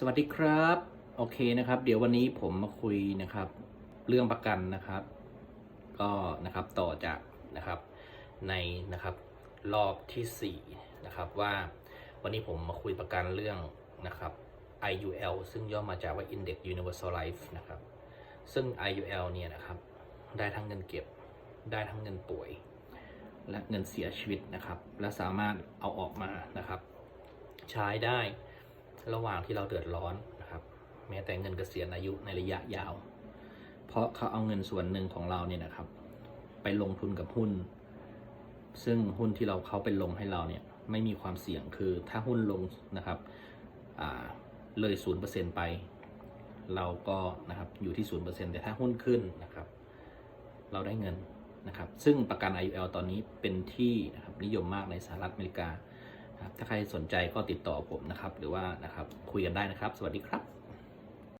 สวัสดีครับ โอเคนะครับ เดี๋ยววันนี้ผมมาคุยนะครับ เรื่องประกันนะครับ ก็นะครับต่อจากนะครับในนะครับรอบที่4นะครับว่าวันนี้ผมมาคุยประกันเรื่องนะครับ IUL ซึ่งย่อมาจากว่า Index Universal Life นะครับ ซึ่ง IUL เนี่ยนะครับ ได้ทั้งเงินเก็บ ได้ทั้งเงินป่วย และเงินเสียชีวิตนะครับ และสามารถเอาออกมานะครับ ใช้ได้ ระหว่างที่เราเดือดร้อนนะครับ แม้แต่เงินเกษียณอายุในระยะยาว เพราะเขาเอาเงินส่วนหนึ่งของเราเนี่ยนะครับ ไปลงทุนกับหุ้น ซึ่งหุ้นที่เราเขาเป็นลงให้เราเนี่ยไม่มีความเสี่ยงคือถ้าหุ้นลงนะครับเลยศูนย์เปอร์เซ็นไป เราก็นะครับอยู่ที่ศูนย์เปอร์เซ็นแต่ถ้าหุ้นขึ้นนะครับ เราได้เงินนะครับ ซึ่งประกัน IUL ตอนนี้เป็นที่นะครับนิยมมากในสหรัฐอเมริกา ถ้าใครสนใจก็ติดต่อผมนะครับ หรือว่านะครับคุยกันได้นะครับ สวัสดีครับ